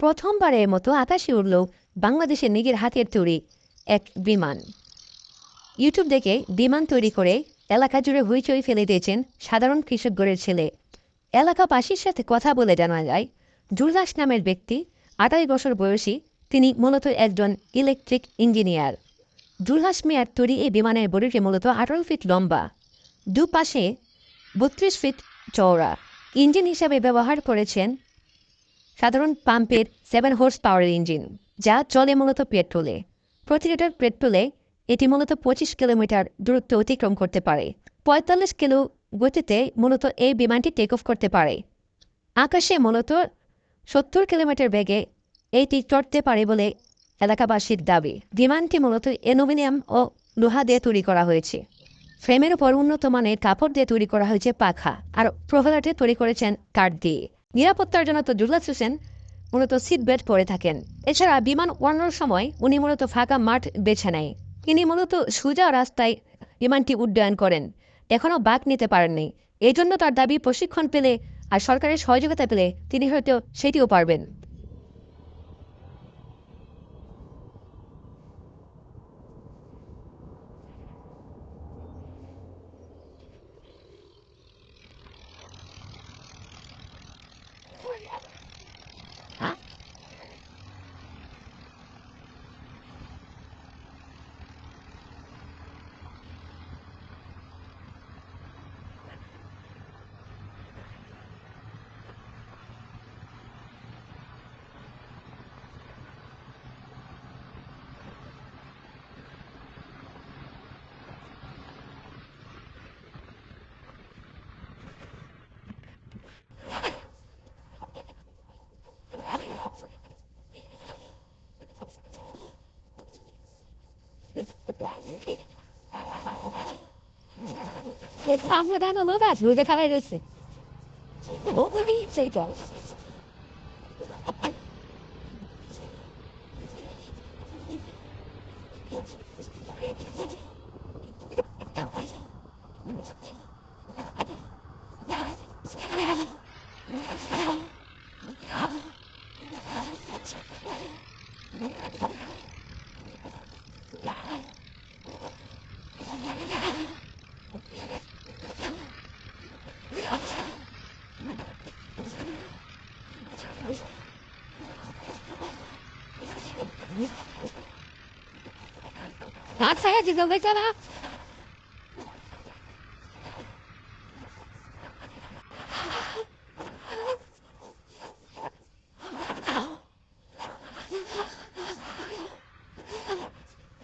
প্রথমবারের মতো আকাশে উড়ল বাংলাদেশের নিজের হাতের তৈরি এক বিমান। ইউটিউব দেখে বিমান তৈরি করে এলাকা জুড়ে হইচই ফেলে দিয়েছেন সাধারণ কৃষক ঘরের ছেলে। এলাকাবাসীর সাথে কথা বলে জানা যায় জুলদাস নামের ব্যক্তি আঠাশ বছর বয়সী, তিনি মূলত একজন ইলেকট্রিক ইঞ্জিনিয়ার। জুলহাস মিয়ার তৈরি এই বিমানের বডিটি মূলত আঠারো ফিট লম্বা, দুপাশে বত্রিশ ফিট চওড়া। ইঞ্জিন হিসাবে ব্যবহার করেছেন সাধারণ পাম্পের সেভেন হোর্স পাওয়ারের ইঞ্জিন যা চলে মূলত পেট্রোলে। প্রতি লিটার পেট্রোলে এটি মূলত পঁচিশ কিলোমিটার দূরত্ব অতিক্রম করতে পারে। পঁয়তাল্লিশ কিলো গতিতে মূলত এই বিমানটি টেক অফ করতে পারে। আকাশে মূলত সত্তর কিলোমিটার বেগে এইটি চড়তে পারে বলে এলাকাবাসীর দাবি। বিমানটি মূলত অ্যালুমিনিয়াম ও লোহা দিয়ে তৈরি করা হয়েছে। ফ্রেমের উপর উন্নত মানের কাপড় দিয়ে তৈরি করা হয়েছে পাখা, আর প্রভালাটে তৈরি করেছেন কাঠ দিয়ে। নিরাপত্তার জন্য তো জুলাস হোসেন মূলত সিট বেল্ট পরে থাকেন। এছাড়া বিমান ওড়ানোর সময় উনি মূলত ফাঁকা মাঠ বেছে নেয়। তিনি মূলত সোজা রাস্তায় বিমানটি উড্ডয়ন করেন। এখনও বাক নিতে পারেননি। এই জন্য তার দাবি প্রশিক্ষণ পেলে আর সরকারের সহযোগিতা পেলে তিনি হয়তো সেটিও পারবেন। Hurry up. It's possible that a little bit. Who's the color this? You. 朝やじの上から。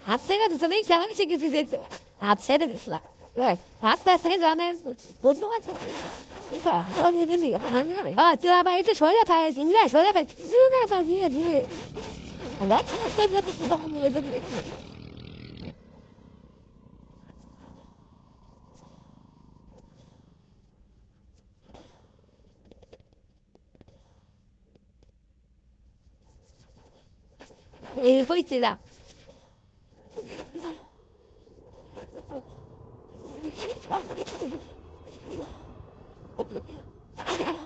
朝やじそれに騒ぎしてくれて。他猜的是，对，他在村庄呢，不多少？你说，到底是哪？啊，就他爸一直说要他，永远说要他，永远说要他，我来听，不知，你会知道。Thank you.